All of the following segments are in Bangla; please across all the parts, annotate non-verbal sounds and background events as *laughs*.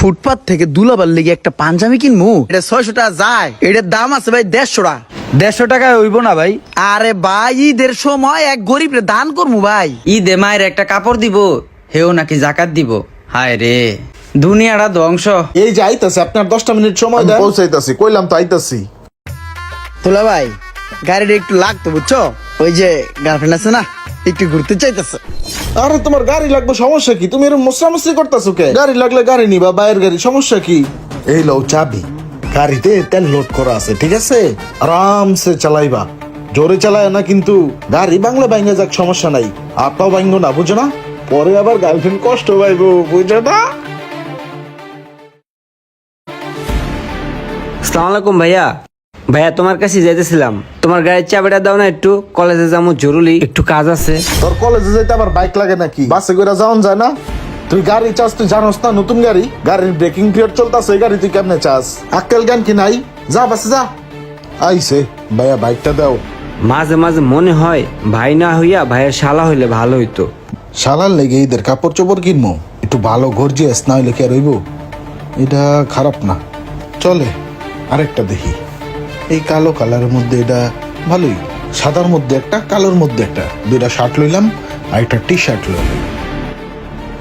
ফুটপাত থেকে দুলাবার লেগে একটা পাঞ্জাবি কিনবো এটা ছয়শো টাকা যায়। এটার দাম আছে ভাই দেড়শো টাকা। দেড়শো টাকায় হইব না ভাই। আরে ভাই ঈদের সময় এক গরিব দান করব ভাই। ঈদে মায়ের একটা কাপড় দিব হেও নাকি জাকাত দিব। হায় রে দুনিয়াটা ধ্বংস। এই যে আইতাছে আপনার দশটা মিনিট সময় দেন। পৌঁছাইতাছি কইলাম তো আইতাছি। তোলা ভাই গাড়িটা একটু লাগতো বুঝছ? ওই যে গার্লফ্রেন্ড আছে না? একটু ঘুরতে চাইতেছে। আরে তোমার গাড়ি লাগবে সমস্যা কি? তুমি এরকম মশরামশরি করতেছো কে? গাড়ি লাগলে গাড়ি নিবা বাইরের গাড়ি সমস্যা কি? এই লও চাবি। গাড়িতে তেল লোড করা আছে ঠিক আছে? আরামসে চালাইবা। জোরে চালায় না কিন্তু গাড়ি বাংলা বাইঙ্গা যাক সমস্যা নাই। আপাও বাইঙ্গ না বুঝো না? পরে আবার গার্লফ্রেন্ড কষ্ট পাইবো বুঝো না? সালাম আলাইকুম ভাইয়া। ভাইয়া তোমার কাছে যাইতেছিলাম। তোমার গাড়ির চাবিটা দাও না একটু কলেজে যাব জরুরি একটু কাজ আছে। তোর কলেজে যেতে আবার বাইক লাগে নাকি? বাসে করে যাওন যায় না? তুই গাড়ি চাস তুই জানোস না নতুন গাড়ি? গাড়ির ব্রেকিং পিরিয়ড চলতেছে গাড়ি তুই কেমনে চাস? আক্কেল জ্ঞান কি নাই? যা বাসে যা। আইসে ভাইয়া বাইকটা দাও। মাঝে মাঝে মনে হয় ভাই না হইয়া ভাইয়ের শালা হইলে ভালো হইতো। শালার লেগে ঈদের কাপড় চোপড় কিনবো একটু ভালো গর্জিয়াস না হইলে কি আর হইব? এটা খারাপ না। চলে আরেকটা দেখি। এই কালো কালারের মধ্যে এটা ভালোই। সাদার মধ্যে একটা কালোর মধ্যে একটা। দুইটা শার্ট লইলাম আর একটা টি শার্ট লইলাম।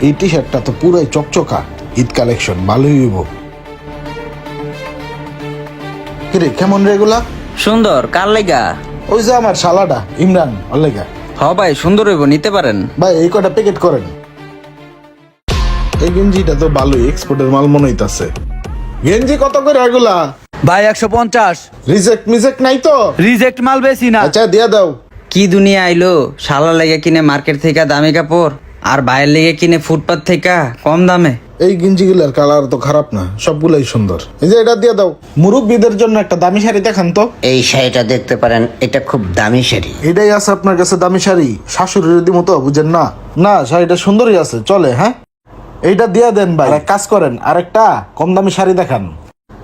এই টি শার্টটা তো পুরাই চকচকা। ঈদ কালেকশন ভালোই হইব। কিরে কেমন রেগুলা সুন্দর কার লেগা? ওই যে আমার শালাটা ইমরান অলেগা হ ভাই সুন্দর হইব নিতে পারেন। ভাই এই কটা প্যাকেট করেন? এই গেঞ্জিটা তো ভালোই এক্সপোর্টের মাল মনে হইতাছে। গেঞ্জি কত করে এগুলা? ভাই একশো পঞ্চাশ। রিজেক্ট মিজেক্ট নাই তো? রিজেক্ট মাল বেশি না। আচ্ছা দিয়া দাও। কি দুনিয়া আইলো? শালা লেগে কিনে মার্কেট থেকে দামি কাপড় আর বাইরের লেগে কিনে ফুটপাত থেকে কম দামে। এই গেঞ্জিগুলার কালার তো খারাপ না সবগুলাই সুন্দর। এই যে এটা দিয়ে দাও। মুরব্বীদের জন্য একটা দামি শাড়ি দেখান তো। এই শাড়িটা দেখতে পারেন এটা খুব দামি শাড়ি। এটাই আছে আপনার কাছে দামি শাড়ি। শাশুড়ির মতো বুঝেন না? না শাড়িটা সুন্দরই আছে চলে হ্যাঁ? এইটা দিয়ে দেন ভাই। এক কাজ করেন আরেকটা কম দামি শাড়ি দেখান।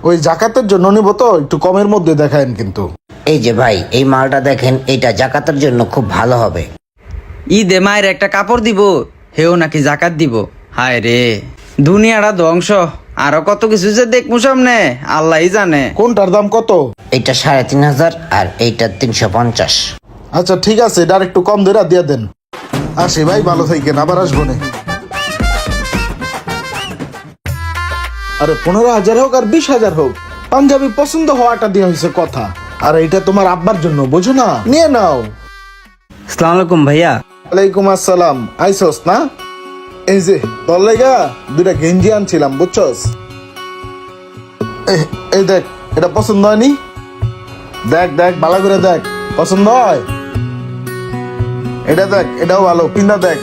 ওই জাকাতের জন্য নিব তো একটু কমের মধ্যে দেখায়েন কিন্তু। এই যে ভাই এই মালটা দেখেন এটা জাকাতের জন্য খুব ভালো হবে। ঈদে মায়ের একটা কাপড় দিব হেও নাকি জাকাত দিব। হায় রে দুনিয়াটা ধ্বংস আরও কত কিছু যে দেখব সামনে আল্লাহই জানে। কোনটার দাম কত? এটা সাড়ে তিন হাজার আর এইটা তিনশো পঞ্চাশ। আচ্ছা ঠিক আছে এটা একটু কম ধরে দিয়ে দেন। আসি ভাই ভালো থাকেন আবার আসব না আরে পনেরো হাজার হোক আর বিশ হাজার হোক পাঞ্জাবি পছন্দ হওয়াটা দিয়ে হয়েছে কথা। আর এটা তোমার আব্বার জন্য বোঝো না? নিয়ে নাও। সালাম আলাইকুম ভাইয়া। ওয়ালাইকুম আসসালাম। আইসোস না? এই যে তোর লেগা দুইটা গেঞ্জি আনছিলাম বুঝছস? এই- দেখ এটা পছন্দ হয়নি? দেখ দেখ ভালো করে দেখ। পছন্দ হয়? এটা দেখ এটাও ভালো পিন্দা দেখ।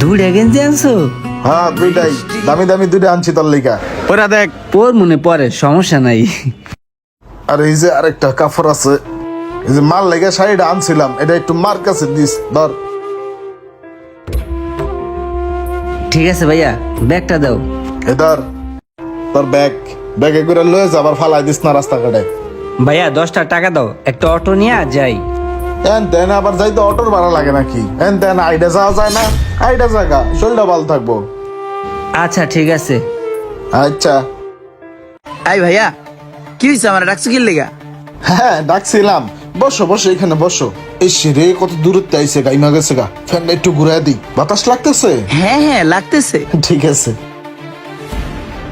দুইটা গেঞ্জি আনছো? হ্যাঁ দুইটাই। দামি দামি দুইটা আনছি তোর লেগা। ওরা দেখ। পোর মনে পড়ে সমস্যা নাই। আর এই যে আরেকটা কাপড় আছে। এই যে মাল লেগে শাড়িটা আনছিলাম এটা একটু মার কাছে দিস ধর। ঠিক আছে ভাইয়া ব্যাগটা দাও। এ ধর তোর ব্যাগ। ব্যাগে করে লয়ে যা আবার ফালাই দিস না রাস্তাঘাটে। ভাইয়া দশটা টাকা দাও একটা অটো নিয়ে যাই। এন তেন আবার যাইতে অটোর ভাড়া লাগে নাকি? এন তেন আইডা যাওয়া যায় না? আইডা জায়গা শরীরটা ভালো থাকব। আচ্ছা ঠিক আছে। আচ্ছা। আই ভাইয়া কি হয়েছে আমার ডাকছো কি লেগা? হ্যাঁ ডাকছিলাম। বসো বসো এখানে বসো। এই রে কত দূরত্বে আইসে গাইমা গেছে গা। ফ্যানটা একটু ঘুরাই দিই। বাতাস লাগতেছে? হ্যাঁ হ্যাঁ লাগতেছে। ঠিক আছে।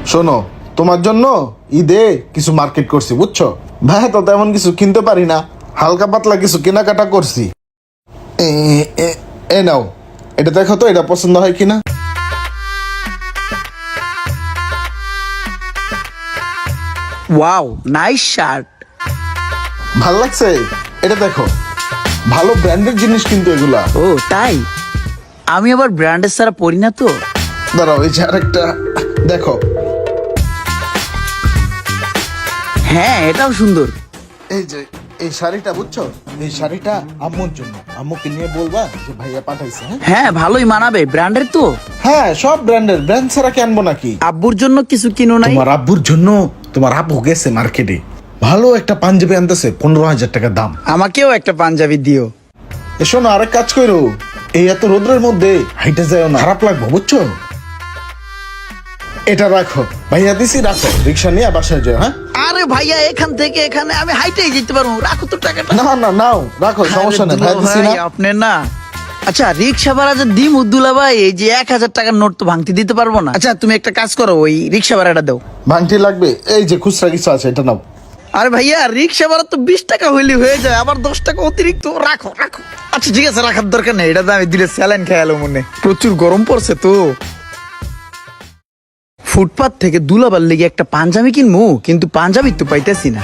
শোনো তোমার জন্য ঈদে কিছু মার্কেট করছি বুঝছ? ভাই তো তেমন কিছু কিনতে পারি না। হালকা পাতলা কিছু কেনাকাটা করছি। এ- এ- এ নাও। এটা দেখো তো এটা পছন্দ হয় কিনা? ওয়াও নাইস শার্ট ভালো লাগছে? এটা দেখো। ভালো ব্র্যান্ডের জিনিস কিন্তু এগুলা। ও তাই? আমি আবার ব্র্যান্ডের ছাড়া পরি না তো? দাঁড়াও এই যে আরেকটা। দেখো। হ্যাঁ এটাও সুন্দর। এই যে এই শাড়িটা বুঝছ? এই শাড়িটা আম্মুর জন্য। আম্মুকে নিয়ে বলবা যে ভাইয়া পাঠাইছে হ্যাঁ? হ্যাঁ ভালোই মানাবে। ব্র্যান্ডের তো? হ্যাঁ সব ব্র্যান্ডের। ব্র্যান্ড ছাড়া কি আনব নাকি? আব্বুর জন্য কিছু কিনো নাই? তোমার আব্বুর জন্য তোমার আব্বু গেছে মার্কেটে। ভালো একটা পাঞ্জাবি আনতেছে পনেরো হাজার টাকা দাম। আমাকেও একটা পাঞ্জাবি দিও। এ শোনো আরেক কাজ করো। এই এত রোদ্রের মধ্যে হাইটে যায় না খারাপ লাগবে বুঝছ? এটা রাখো। ভাইয়া দিছি রাখো। রিক্সা নিয়ে বাসায় যাও হ্যাঁ? আরে ভাইয়া এখান থেকে এখানে আমি হাইটেই যেতে পারব। রাখো তো টাকাটা। না না নাও রাখো সমস্যা নেই। না। আপনি না। আচ্ছা রিক্সা ভাড়া যে দিম উদ্দুলা ভাই এই যে এক হাজার টাকার নোট তো ভাঙতে দিতে পারব না। আচ্ছা তুমি একটা কাজ করো ওই রিক্সা ভাড়াটা দাও। ভাঙটি লাগবে? এই যে খুচরা কিছু আছে এটা নাও। আরে ভাইয়া রিক্সা ভাড়া তো বিশ টাকা হইলে হয়ে যায় আবার দশ টাকা অতিরিক্ত রাখো রাখো। আচ্ছা ঠিক আছে রাখার দরকার নেই এটা তো আমি দিলে স্যালাইন খেয়ালো মনে। প্রচুর গরম পড়ছে তো। ফুটপাত থেকে দুলাবার লেগে একটা পাঞ্জাবি কিনবো কিন্তু পাঞ্জাবি তো পাইতেছি না।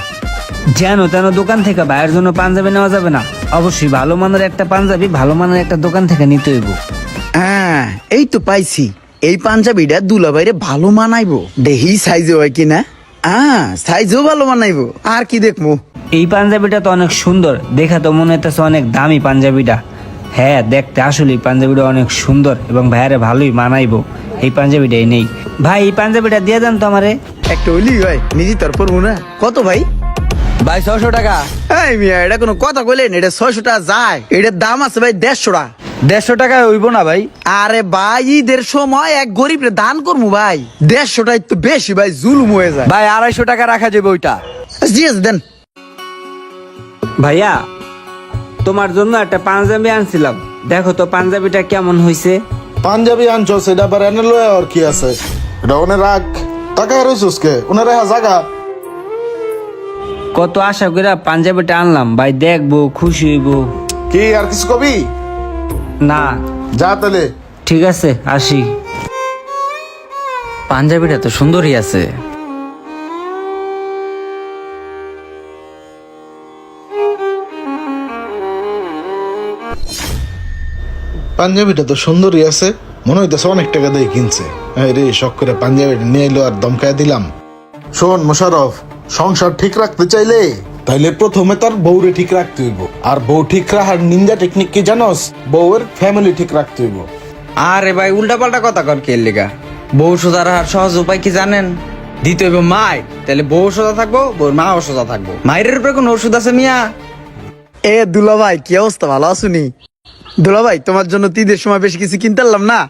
যেন তেন দোকান থেকে ভাইয়ের জন্য পাঞ্জাবি নেওয়া যাবে না। অবশ্যই ভালো মানের একটা পাঞ্জাবি ভালো মানের একটা দোকান থেকে নিতে হইব। হ্যাঁ এই তো পাইছি। এই পাঞ্জাবিটা দুলাবাইরে ভালো মানাইবো। দেহি সাইজে হয় কিনা। হ্যাঁ সাইজও ভালো মানাইবো। আর কি দেখব? এই পাঞ্জাবিটা তো অনেক সুন্দর। দেখা তো মনে হইতেছে অনেক দামি পাঞ্জাবিটা। হ্যাঁ দেখতে আসলে পাঞ্জাবিটা অনেক সুন্দর এবং ভাইয়ারে ভালোই মানাইবো। এই পাঞ্জাবিটাই নেই। ভাই এই পাঞ্জাবিটা দিয়ে দেন তো আমারে। একটা হইলি ভাই নিজে তোর পড়ব না। কত ভাই? ভাই ছশো টাকা। এই মিয়া এটা কোনো কথা কইলেন? এটা ছয়শো টাকা যায়। এটার দাম আছে ভাই দেড়শো টাকা দেড়শো টাকায় হইব না ভাই। আরে ভাই ঈদের সময় এক গরিবরে দান করব ভাই। দেড়শো টাকা তো বেশি ভাই জুলুম হয়ে যায়। ভাই আড়াইশো টাকা রাখা যাবে ওইটা। জি দেন। ভাইয়া তোমার জন্য একটা পাঞ্জাবি আনছিলাম। দেখো তো পাঞ্জাবিটা কেমন হয়েছে পাঞ্জাবি আনছো সেটা আবার এনে লয়ে আর কি আছে। এটা ওনে রাখ। টাকা রইছিস কে? ওনে জাগা। কত আশা করে পাঞ্জাবিটা আনলাম। ভাই দেখব খুশি হইব। কি আর কিছু কবি? না। যা তাহলে। ঠিক আছে আসি। পাঞ্জাবিটা তো সুন্দরই আছে। পাঞ্জাবিটা তো সুন্দরই আছে। মনে হইতেছে অনেক টাকা দিয়ে কিনছে। এই রে শখ করে পাঞ্জাবিটা নিয়ে এলো আর দমকায় দিলাম। শোন মোশারফ সংসার ঠিক রাখতে চাইলে? তাইলে প্রথমে তার বউরে ঠিক রাখতে হইব। আর বউ ঠিক রাখার নিন্দা টেকনিক কি জানোস? বউয়ের ফ্যামিলি ঠিক রাখতে হইব। আরে ভাই উল্টা পাল্টা কথা কর কে লিগা? বউ সোজা রাখার সহজ উপায় কি জানেন? দিতে হইব মাই। তাহলে বউ সোজা থাকব বউর মাও সোজা থাকব। মায়ের উপরে কোনো ওষুধ আছে মিয়া? এ দুলা ভাই কি অবস্থা? ভালো আছুনি দুলা ভাই তোমার জন্য তিদের সময় বেশি কিছু কিনতে পারলাম না?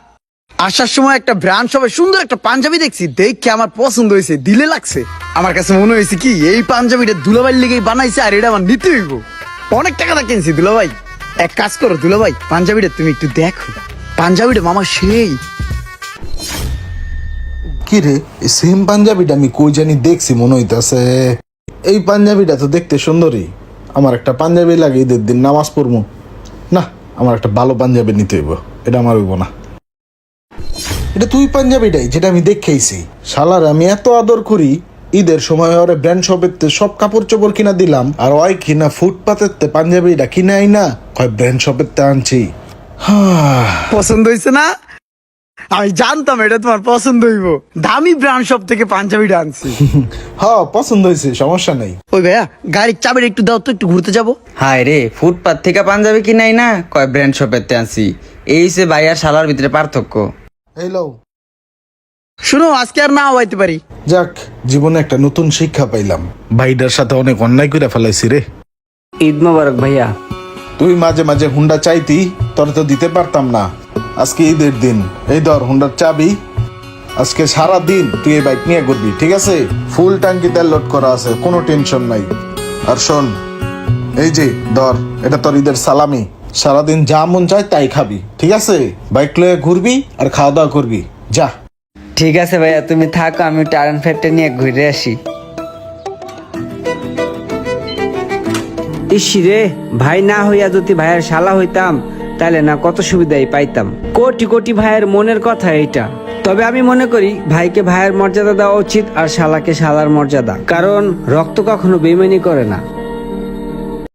আসার সময় একটা ব্র্যান্ড সবাই সুন্দর একটা পাঞ্জাবি দেখছি। দেখে আমার পছন্দ হয়েছে, দিলে লাগছে। আমার কাছে মনে হয়েছে কি, এই পাঞ্জাবিটা দুলাভাইয়ের লেগেই বানাইছে আর এটা আমার নিতে হইব। অনেক টাকা দা কিনছি দুলাভাই। এক কাজ করো দুলাভাই, পাঞ্জাবিটা তুমি একটু দেখো। পাঞ্জাবিটা মামা সেই। কি রে সেম পাঞ্জাবিটা আমি কই জানি দেখছি, মনে হইতাছে। এই পাঞ্জাবিটা তো দেখতে সুন্দরী আমার একটা পাঞ্জাবি লাগে ঈদের দিন, নামাজ পড়ব। না, আমার একটা ভালো পাঞ্জাবি নিতে হইব। এটা আমার হইব না। এটা তুই পাঞ্জাবিটাই যেটা আমি দেখেইছি। শালার আমি এত আদর করি ঈদের সময় ওরে ব্র্যান্ড শপের তে সব কাপড় চোপড় কিনা দিলাম আর ওই কিনা ফুটপাতের তে পাঞ্জাবিটা কিনে আই না কয় ব্র্যান্ড শপের তে আনছি। হ্যাঁ পছন্দ হয়েছে না? আমি জানতাম এটা তোমার পছন্দ হইব। দামি ব্র্যান্ড শপ থেকে পাঞ্জাবিটা আনছি। *laughs* হ পছন্দ হয়েছে সমস্যা নেই। ওই ভাইয়া গাড়ির চাবিটা একটু দাও তো একটু ঘুরতে যাব। হায় রে ফুটপাত থেকে পাঞ্জাবি কিনাই না কয় ব্র্যান্ড শপের তে আনছি। এই সে ভাই আর শালার ভিতরে পার্থক্য। এই লও শুনো আজকে আর না হইতে পারি। যাক জীবনে একটা নতুন শিক্ষা পাইলাম। ভাইটার সাথে অনেক অন্যায় করে ফেলাইছি রে। ঈদ মোবারক ভাইয়া। তুই মাঝে মাঝে হুন্ডা চাইতি তোর তো দিতে পারতাম না। আজকে ঈদের দিন। এই ধর হুন্ডার চাবি। আজকে সারা দিন তুই এই বাইক নিয়ে ঘুরবি ঠিক আছে? ফুল ট্যাঙ্কি তেল লোড করা আছে কোনো টেনশন নাই। আর শোন এই যে ধর এটা তোর ঈদের সালামি। সারাদিন যা মন চায় তাই খাবি ঠিক আছে? বাইক লয়ে ঘুরবি আর খাওয়া দাওয়া করবি। যা। ঠিক আছে ভাইয়া তুমি থাকো আমি টার্ন ফ্যাটটা নিয়ে ঘুরে আসি। ইসি রে ভাই না হইয়া যদি ভাইয়ের শালা হইতাম তাহলে না কত সুবিধাই পাইতাম। কোটি কোটি ভাইয়ের মনের কথা এইটা। তবে আমি মনে করি ভাইকে ভাইয়ের মর্যাদা দেওয়া উচিত আর শালাকে শালার মর্যাদা। কারণ রক্ত কখনো বেমানি করে না।